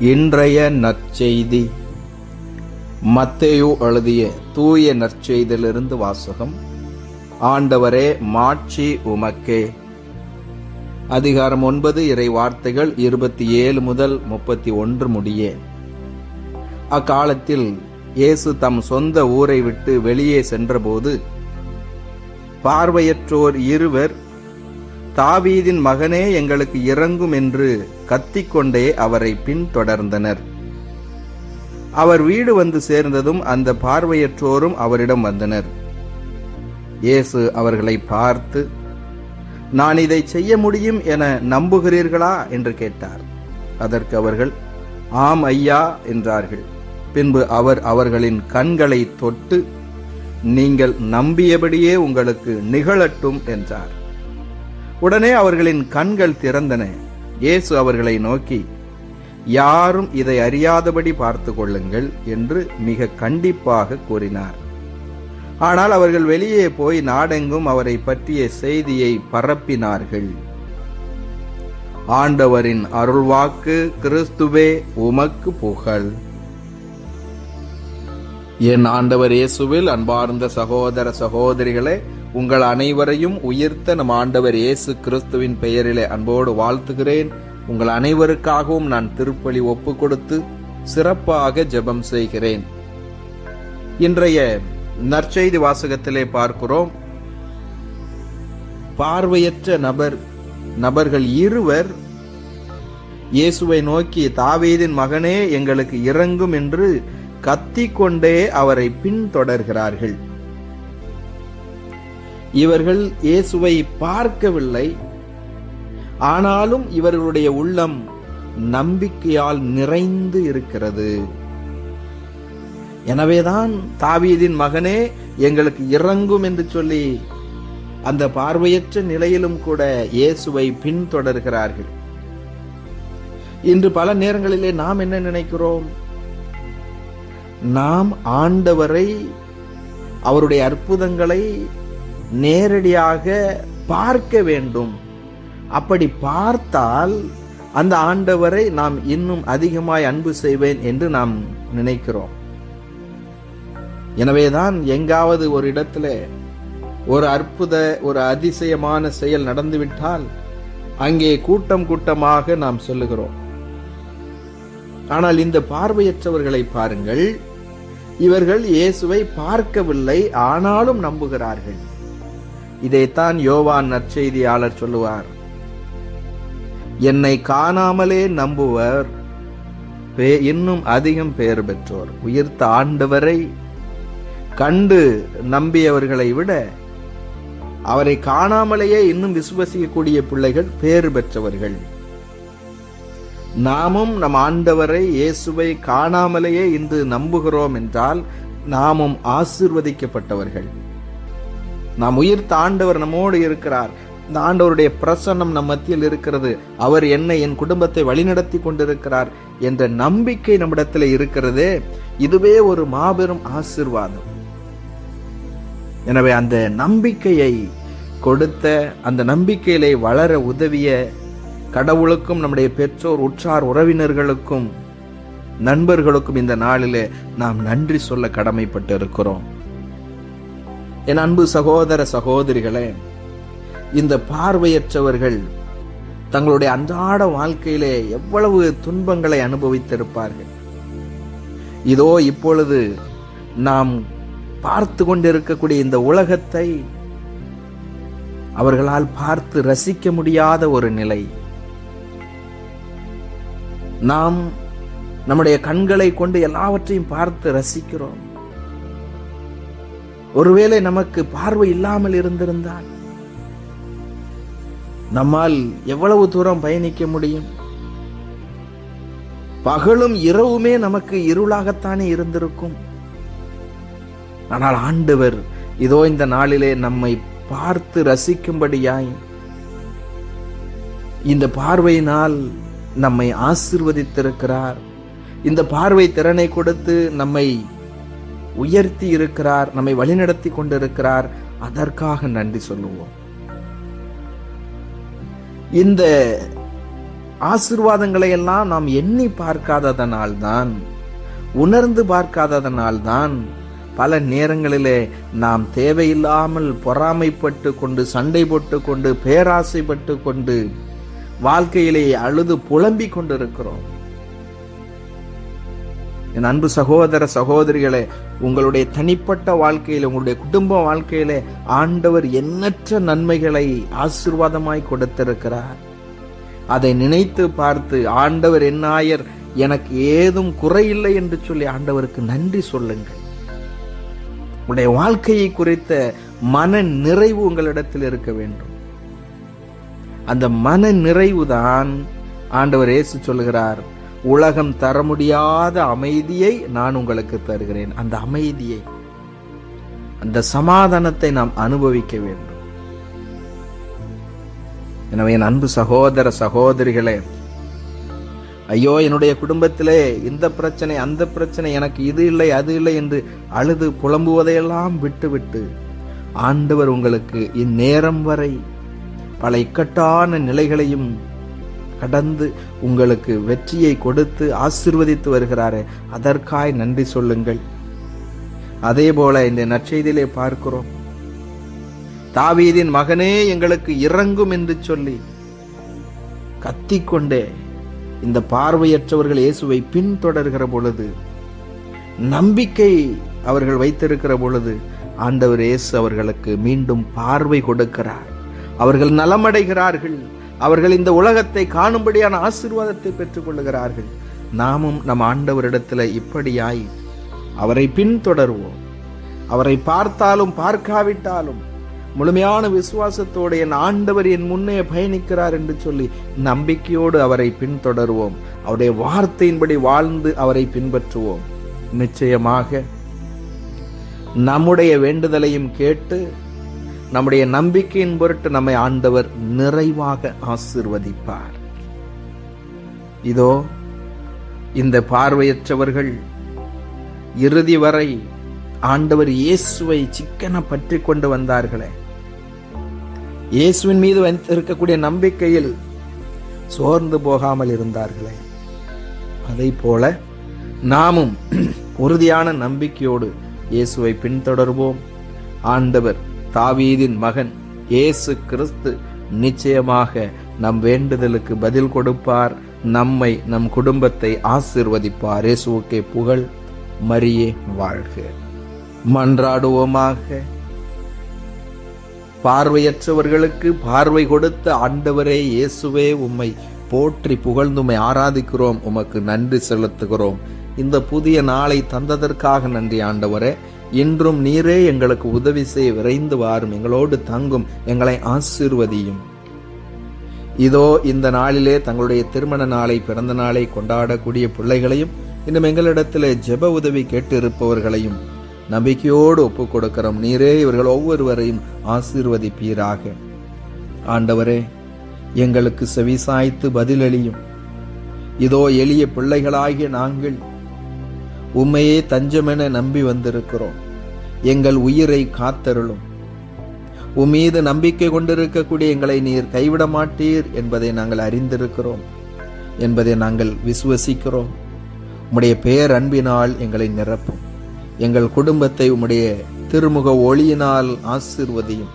இன்றைய நற்செய்தி. மத்தேயு எழுதிய தூய நற்செய்தியிலிருந்து வாசகம். ஆண்டவரே மாட்சி உமக்கே. அதிகாரம் ஒன்பது இறை வார்த்தைகள் இருபத்தி ஏழு முதல் முப்பத்தி ஒன்று முடிய. அக்காலத்தில் இயேசு தம் சொந்த ஊரை விட்டு வெளியே சென்றபோது பார்வையற்றோர் இருவர் தாவீதின் மகனே எங்களுக்கு இறங்கும் என்று கத்திக்கொண்டே அவரை பின்தொடர்ந்தனர். அவர் வீடு வந்து சேர்ந்ததும் அந்த பார்வையற்றோரும் அவரிடம் வந்தனர். இயேசு அவர்களை பார்த்து நான் இதை செய்ய முடியும் என நம்புகிறீர்களா? என்று கேட்டார். அதற்கு அவர்கள் ஆம் ஐயா என்றார்கள். பின்பு அவர் அவர்களின் கண்களை தொட்டு நீங்கள் நம்பியபடியே உங்களுக்கு நிகழட்டும் என்றார். உடனே அவர்களின் கண்கள் திறந்தன. இயேசு அவர்களை நோக்கி யாரும் இதை அறியாதபடி பார்த்து கொள்ளுங்கள் என்று மிக கண்டிப்பாக கூறினார். ஆனால் அவர்கள் வெளியே போய் நாடெங்கும் அவரை பற்றிய செய்தியை பரப்பினார்கள். ஆண்டவரின் அருள்வாக்கு கிறிஸ்துவே உமக்கு புகழ். என் ஆண்டவர் இயேசுவில் அன்பார்ந்த சகோதர சகோதரிகளே உங்கள் அனைவரையும் உயிர்த்த நம் ஆண்டவர் இயேசு கிறிஸ்துவின் பெயரிலே அன்போடு வாழ்த்துகிறேன். உங்கள் அனைவருக்காகவும் நான் திருப்பலி ஒப்பு கொடுத்து சிறப்பாக ஜெபம் செய்கிறேன். இன்றைய நற்செய்தி வாசகத்திலே பார்க்கிறோம். பார்வையற்ற நபர் நபர்கள் இருவர் இயேசுவை நோக்கி தாவீதின் மகனே எங்களுக்கு இறங்கும் என்று கத்திக்கொண்டே அவரை பின்தொடர்கிறார்கள். இவர்கள் இயேசுவை பார்க்கவில்லை. ஆனாலும் இவர்களுடைய உள்ளம் நம்பிக்கையால் நிறைந்து இருக்கிறது. எனவேதான் தாவீதின் மகனே எங்களுக்கு இறங்கும் என்று சொல்லி அந்த பார்வையற்ற நிலையிலும் கூட இயேசுவை பின்தொடர்கிறார்கள். இன்று பல நேரங்களிலே நாம் என்ன நினைக்கிறோம்? நாம் ஆண்டவரை அவருடைய அற்புதங்களை நேரடியாக பார்க்க வேண்டும். அப்படி பார்த்தால் அந்த ஆண்டவரை நாம் இன்னும் அதிகமாய் அன்பு செய்வேன் என்று நாம் நினைக்கிறோம். எனவேதான் எங்காவது ஒரு இடத்துல ஒரு அற்புத ஒரு அதிசயமான செயல் நடந்துவிட்டால் அங்கே கூட்டம் கூட்டமாக நாம் சொல்லுகிறோம். ஆனால் இந்த பார்வையற்றவர்களை பாருங்கள் இவர்கள் இயேசுவை பார்க்கவில்லை ஆனாலும் நம்புகிறார்கள். இதைத்தான் யோவான் நற்செய்தியாளர் சொல்லுவார். என்னை காணாமலே நம்புவர் இன்னும் அதிகம் பெயர் பெற்றோர். உயிர்த்த ஆண்டவரை கண்டு நம்பியவர்களை விட அவரை காணாமலேயே இன்னும் விசுவசிக்கக்கூடிய பிள்ளைகள் பேறு பெற்றவர்கள். நாமும் நம் ஆண்டவரை இயேசுவை காணாமலேயே இன்று நம்புகிறோம் என்றால் நாமும் ஆசிர்வதிக்கப்பட்டவர்கள். நாம் உயிர்த்த ஆண்டவர் நம்மோடு இருக்கிறார். இந்த ஆண்டவருடைய பிரசன்னம் நம் மத்தியில் இருக்கிறது. அவர் என்னை என் குடும்பத்தை வழிநடத்தி கொண்டிருக்கிறார் என்ற நம்பிக்கை நம்மிடத்தில் இருக்கிறதே. இதுவே ஒரு மாபெரும் ஆசிர்வாதம். எனவே அந்த நம்பிக்கையை கொடுத்த அந்த நம்பிக்கையிலே வளர உதவிய கடவுளுக்கும் நம்முடைய பெற்றோர் உற்றார் உறவினர்களுக்கும் நண்பர்களுக்கும் இந்த நாளிலே நாம் நன்றி சொல்ல கடமைப்பட்டு இருக்கிறோம் என் அன்பு சகோதர சகோதரிகளே இந்த பார்வையற்றவர்கள் தங்களுடைய அன்றாட வாழ்க்கையிலே எவ்வளவு துன்பங்களை அனுபவித்திருப்பார்கள். இதோ இப்பொழுது நாம் பார்த்து கொண்டிருக்கக்கூடிய இந்த உலகத்தை அவர்களால் பார்த்து ரசிக்க முடியாத ஒரு நிலை. நாம் நம்முடைய கண்களை கொண்டு எல்லாவற்றையும் பார்த்து ரசிக்கிறோம். ஒருவேளை நமக்கு பார்வை இல்லாமல் இருந்திருந்தால் நம்மால் எவ்வளவு தூரம் பயணிக்க முடியும்? பகலும் இரவுமே நமக்கு இருளாகத்தானே இருந்திருக்கும். ஆனால் ஆண்டவர் இதோ இந்த நாளிலே நம்மை பார்த்து ரசிக்கும்படியாய் இந்த பார்வையினால் நம்மை ஆசிர்வதித்திருக்கிறார். இந்த பார்வை திறனை கொடுத்து நம்மை உயர்த்தி இருக்கிறார் நம்மை வழிநடத்தி கொண்டிருக்கிறார். அதற்காக நன்றி சொல்லுவோம். இந்த ஆசிர்வாதங்களை எல்லாம் நாம் எண்ணி பார்க்காததனால்தான் உணர்ந்து பார்க்காததனால்தான் பல நேரங்களிலே நாம் தேவையில்லாமல் பொறாமைப்பட்டு கொண்டு சண்டை போட்டு கொண்டு பேராசைப்பட்டு கொண்டு வாழ்க்கையிலே அழுது புலம்பிக் கொண்டிருக்கிறோம். என் அன்பு சகோதர சகோதரிகளே உங்களுடைய தனிப்பட்ட வாழ்க்கையில் உங்களுடைய குடும்ப வாழ்க்கையில ஆண்டவர் எண்ணற்ற நன்மைகளை ஆசிர்வாதமாய் கொடுத்திருக்கிறார். அதை நினைத்து பார்த்து ஆண்டவர் என்னாயர் எனக்கு ஏதும் குறையில்லை என்று சொல்லி ஆண்டவருக்கு நன்றி சொல்லுங்கள். உங்களுடைய வாழ்க்கையை குறித்த மன நிறைவு உங்களிடத்தில் இருக்க வேண்டும். அந்த மன நிறைவுதான் ஆண்டவர் இயேசு சொல்லுகிறார். உலகம் தர முடியாத அமைதியை நான் உங்களுக்கு தருகிறேன். அந்த அமைதியை அந்த சமாதானத்தை நாம் அனுபவிக்க வேண்டும். எனவே என் அன்பு சகோதர சகோதரிகளே ஐயோ என்னுடைய குடும்பத்திலே இந்த பிரச்சனை அந்த பிரச்சனை எனக்கு இது இல்லை அது இல்லை என்று அழுது புலம்புவதையெல்லாம் விட்டுவிட்டு ஆண்டவர் உங்களுக்கு இந்நேரம் வரை பல இக்கட்டான நிலைகளையும் கடந்து உங்களுக்கு வெற்றியை கொடுத்து ஆசிர்வதித்து வருகிறாரே அதற்காய் நன்றி சொல்லுங்கள். அதே போல இந்த நற்செய்தியிலே பார்க்கிறோம். தாவீதின் மகனே எங்களுக்கு இறங்கும் என்று சொல்லி கத்திக்கொண்டே இந்த பார்வையற்றவர்கள் இயேசுவை பின்தொடர்கிற பொழுது நம்பிக்கை அவர்கள் வைத்திருக்கிற பொழுது ஆண்டவர் இயேசு அவர்களுக்கு மீண்டும் பார்வை கொடுக்கிறார். அவர்கள் நலமடைகிறார்கள். அவர்கள் இந்த உலகத்தை காணும்படியான ஆசீர்வாதத்தை பெற்றுக்கொள்ளுகிறார்கள். நாமும் நம் ஆண்டவரிடத்தில் இப்படியாய் அவரை பின்தொடர்வோம். அவரை பார்த்தாலும் பார்க்காவிட்டாலும் முழுமையான விசுவாசத்தோடு என் ஆண்டவர் என் முன்னே பயணிக்கிறார் என்று சொல்லி நம்பிக்கையோடு அவரை பின்தொடர்வோம். அவருடைய வார்த்தையின்படி வாழ்ந்து அவரை பின்பற்றுவோம். நிச்சயமாக நம்முடைய வேண்டுதலையும் கேட்டு நம்முடைய நம்பிக்கையின் பொருட்டு நம்மை ஆண்டவர் நிறைவாக ஆசிர்வதிப்பார். இதோ இந்த பார்வையற்றவர்கள் இறுதி வரை ஆண்டவர் இயேசுவை சிக்கன பற்றி கொண்டு வந்தார்களே. இயேசுவின் மீது வைத்திருக்கக்கூடிய நம்பிக்கையில் சோர்ந்து போகாமல் இருந்தார்களே. அதை போல நாமும் உறுதியான நம்பிக்கையோடு இயேசுவை பின்தொடர்வோம். ஆண்டவர் தாவீதின் மகன் இயேசு கிறிஸ்து நிச்சயமாக நம் வேண்டுதலுக்கு பதில் கொடுப்பார். நம்மை நம் குடும்பத்தை ஆசிர்வதிப்பார். இயேசுவுக்கே புகழ் மரியே வாழ்க. மன்றாடுவோமாக. பார்வையற்றவர்களுக்கு பார்வை கொடுத்த ஆண்டவரே இயேசுவே உம்மை போற்றி புகழ்ந்துமை ஆராதிக்கிறோம். உமக்கு நன்றி செலுத்துகிறோம். இந்த புதிய நாளை தந்ததற்காக நன்றி ஆண்டவரே. இன்றும் நீரே எங்களுக்கு உதவி செய்ய விரைந்து வாரும். எங்களோடு தங்கும் எங்களை ஆசீர்வதியும். இதோ இந்த நாளிலே தங்களுடைய திருமண நாளை பிறந்த நாளை கொண்டாடக்கூடிய பிள்ளைகளையும் இன்னும் எங்களிடத்தில் ஜெப உதவி கேட்டு இருப்பவர்களையும் நம்பிக்கையோடு ஒப்புக் கொடுக்கிறோம் நீரே இவர்கள் ஒவ்வொருவரையும் ஆசீர்வதிப்பீராக. ஆண்டவரே எங்களுக்கு செவிசாய்த்து பதிலளியும். இதோ எளிய பிள்ளைகளாகிய நாங்கள் உம்மையே தஞ்சமென நம்பி வந்திருக்கிறோம். எங்கள் உயிரை காத்தருளும். உம்மீது நம்பிக்கை கொண்டிருக்கக்கூடிய எங்களை நீர் கைவிட மாட்டீர் என்பதை நாங்கள் அறிந்திருக்கிறோம். என்பதை நாங்கள் விசுவசிக்கிறோம். உம்முடைய பேரன்பினால் எங்களை நிரப்பும். எங்கள் குடும்பத்தை உம்முடைய திருமுக ஒளியினால் ஆசிர்வதியும்.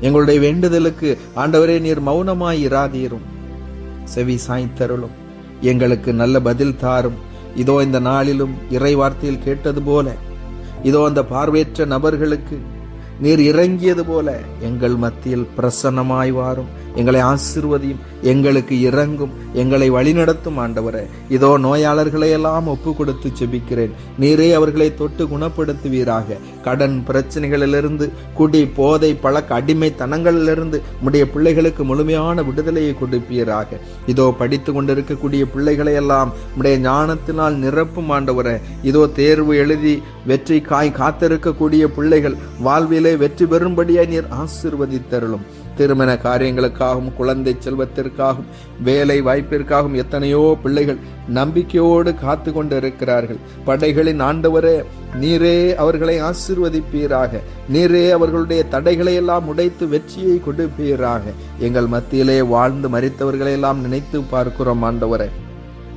எங்களுடைய வேண்டுதலுக்கு ஆண்டவரே நீர் மௌனமாய் இராதீரும். செவி சாய்த்தருளும் எங்களுக்கு நல்ல பதில் தாரும். இதோ இந்த நாளிலும் இறை வார்த்தையில் கேட்டது போல இதோ அந்த பார்வையற்ற நபர்களுக்கு நீர் இறங்கியது போல எங்கள் மத்தியில் பிரசன்னமாய் வாரும். எங்களை ஆசிர்வதியும் எங்களுக்கு இறங்கும் எங்களை வழிநடத்தும் ஆண்டவரே. இதோ நோயாளர்களை எல்லாம் ஒப்பு கொடுத்து செபிக்கிறேன் நீரே அவர்களை தொட்டு குணப்படுத்துவீராக. கடன் பிரச்சனைகளிலிருந்து குடி போதை பழக்க அடிமைத்தனங்களிலிருந்து உடைய பிள்ளைகளுக்கு முழுமையான விடுதலையை கொடுப்பீராக. இதோ படித்து கொண்டிருக்கக்கூடிய பிள்ளைகளை எல்லாம் உடைய ஞானத்தினால் நிரப்பும் ஆண்டவரே. இதோ தேர்வு எழுதி வெற்றி காய் காத்திருக்கக்கூடிய பிள்ளைகள் வாழ்விலே வெற்றி பெறும்படியாய் நீர் ஆசிர்வதித்தருளும். திருமண காரியங்களுக்காகவும் குழந்தை செல்வத்திற்காகவும் வேலை வாய்ப்பிற்காகவும் எத்தனையோ பிள்ளைகள் நம்பிக்கையோடு காத்து கொண்டிருக்கிறார்கள் படைகளின் ஆண்டவரே நீரே அவர்களை ஆசிர்வதிப்பீராக. நீரே அவர்களுடைய தடைகளை எல்லாம் உடைத்து வெற்றியை கொடுப்பீராக. எங்கள் மத்தியிலே வாழ்ந்து மறித்தவர்களை எல்லாம் நினைத்து பார்க்கிறோம் ஆண்டவரே.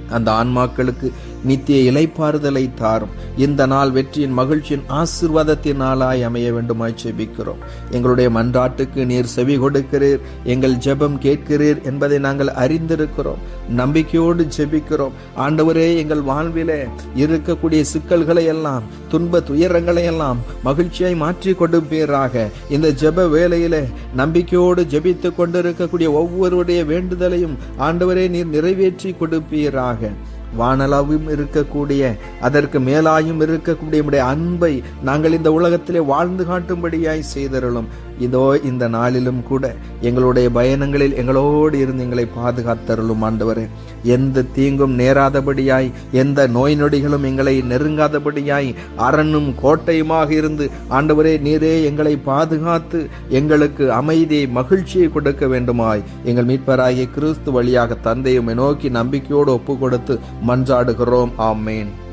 அந்த ஆன்மாக்களுக்கு நித்திய இலைப்பாறுதலை தாரும். இந்த நாள் வெற்றியின் மகிழ்ச்சியின் ஆசிர்வாதத்தின் நாளாய் அமைய வேண்டுமாய் செபிக்கிறோம். எங்களுடைய மன்றாட்டுக்கு நீர் செவி கொடுக்கிறீர். எங்கள் ஜெபம் கேட்கிறீர் என்பதை நாங்கள் அறிந்திருக்கிறோம். நம்பிக்கையோடு ஜெபிக்கிறோம். ஆண்டவரே எங்கள் வாழ்விலே இருக்கக்கூடிய சிக்கல்களை எல்லாம் துன்ப துயரங்களை எல்லாம் மகிழ்ச்சியாய் மாற்றி கொடுப்பீராக. இந்த ஜெப வேலையிலே நம்பிக்கையோடு ஜெபித்து கொண்டிருக்கக்கூடிய ஒவ்வொருடைய வேண்டுதலையும் ஆண்டவரே நீர் நிறைவேற்றி கொடுப்பீராக. வானளாவும் இருக்கக்கூடிய அதற்கு மேலாயும் இருக்கக்கூடிய அன்பை நாங்கள் இந்த உலகத்திலே வாழ்ந்து காட்டும்படியாய் செய்தருளும். இதோ இந்த நாளிலும் கூட எங்களுடைய பயணங்களில் எங்களோடு இருந்து எங்களை பாதுகாத்தருளும் ஆண்டவரே. எந்த தீங்கும் நேராதபடியாய் எந்த நோய் நொடிகளும் எங்களை நெருங்காதபடியாய் அரணும் கோட்டையுமாக இருந்து ஆண்டவரே நீரே எங்களை பாதுகாத்து எங்களுக்கு அமைதியை மகிழ்ச்சியை கொடுக்க வேண்டுமாய். எங்கள் மீட்பராகிய கிறிஸ்து வழியாக தந்தையுமை நோக்கி நம்பிக்கையோடு ஒப்பு கொடுத்து மன்றாடுகிறோம். ஆமேன்.